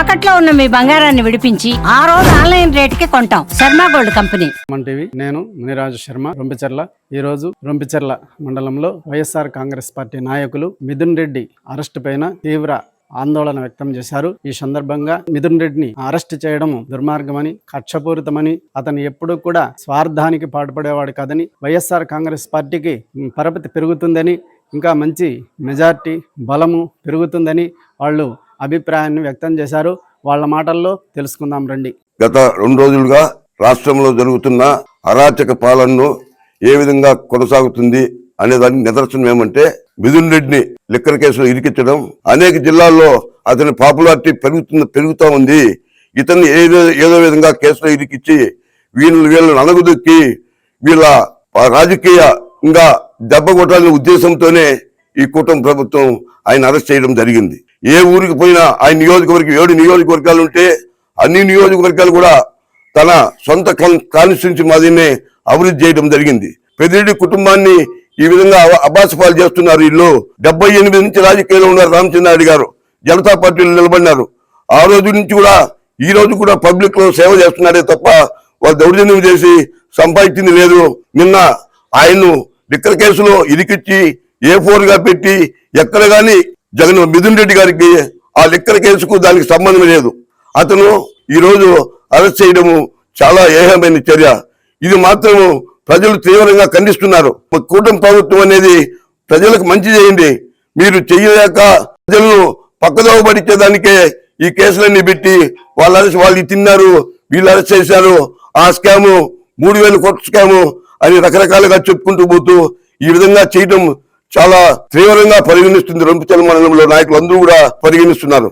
తాకట్లో ఉన్న మీ బంగారాన్ని విడిపించి ఆ రోజు ఆన్లైన్ రేటుకి కొంటాం. Sharma gold company. టీవీ. నేను మునిరాజు శర్మ రొంపిచెర్ల. ఈ రోజు రొంపిచెర్ల మండలంలో వైఎస్ఆర్ కాంగ్రెస్ పార్టీ నాయకులు మిథున్ రెడ్డి అరెస్టు పైన తీవ్ర ఆందోళన వ్యక్తం చేశారు. ఈ సందర్భంగా మిథున్ రెడ్డిని అరెస్ట్ చేయడం దుర్మార్గమని కక్షపూరితమని అతను ఎప్పుడూ కూడా స్వార్థానికి పాటుపడేవాడు కాదని వైఎస్ఆర్ కాంగ్రెస్ పార్టీకి పరపతి పెరుగుతుందని ఇంకా మంచి మెజార్టీ బలము పెరుగుతుందని వాళ్ళు అభిప్రాయాన్ని వ్యక్తం చేశారు. వాళ్ళ మాటల్లో తెలుసుకుందాం రండి. గత రెండు రోజులుగా రాష్ట్రంలో జరుగుతున్న అరాచక పాలనను ఏ విధంగా కొనసాగుతుంది అనే దానికి నిదర్శనం ఏమంటే మిథున్ రెడ్డిని లిక్కర్ కేసులో ఇరికించడం అనేక జిల్లాల్లో అతని పాపులారిటీ పెరుగుతున్న పెరుగుతూ ఉంది. ఇతన్ని ఏదో ఏదో విధంగా కేసులో ఇరికిచ్చి వీళ్ళు వీళ్ళని అనగుదొక్కి వీళ్ళ రాజకీయంగా దెబ్బ కొట్టాలనే ఉద్దేశంతోనే ఈ కూటమి ప్రభుత్వం ఆయన అరెస్ట్ చేయడం జరిగింది. ఏ ఊరికి పోయినా ఆయన నియోజకవర్గం ఏడు నియోజకవర్గాలు ఉంటే అన్ని నియోజకవర్గాలు కూడా తన సొంత కాన్స్టిట్యూన్సీ మాదిరినే అభివృద్ధి చేయడం జరిగింది. పెద్దిరెడ్డి కుటుంబాన్ని ఈ విధంగా అవ- అబాసపాలు చేస్తున్నారు వీళ్ళు డెబ్బై ఎనిమిది నుంచి రాజకీయాల్లో ఉన్నారు రామచంద్రారెడ్డి గారు. జనతా పార్టీలో నిలబడినారు. ఆ రోజు నుంచి కూడా ఈ రోజు కూడా పబ్లిక్లో సేవ చేస్తున్నారే తప్ప వాళ్ళు దౌర్జన్యం చేసి సంపాదించింది లేదు. నిన్న ఆయన్ను లిక్కర్ కేసులో ఇరికిచ్చి ఏ ఫోర్గా పెట్టి ఎక్కడ గాని జగన్ మిథున్ రెడ్డి గారికి ఆ లిక్కర్ కేసుకు దానికి సంబంధం లేదు. అతను ఈ రోజు అరెస్ట్ చేయడము చాలా ఏహమైన చర్య. ఇది మాత్రం ప్రజలు తీవ్రంగా ఖండిస్తున్నారు. కూటమి ప్రభుత్వం అనేది ప్రజలకు మంచి చేయండి. మీరు చెయ్యలేక ప్రజలను పక్కదోవ పడించేదానికే ఈ కేసులన్నీ పెట్టి వాళ్ళు అరెస్ట్ వాళ్ళు తిన్నారు వీళ్ళు అరెస్ట్ చేశారు. ఆ స్కాము మూడు వేల కోట్ల స్కాము అని రకరకాలుగా చెప్పుకుంటూ పోతూ ఈ విధంగా చేయటం చాలా తీవ్రంగా పరిగణిస్తుంది రొంపిచల మండలంలో నాయకులు అందరూ కూడా పరిగణిస్తున్నారు.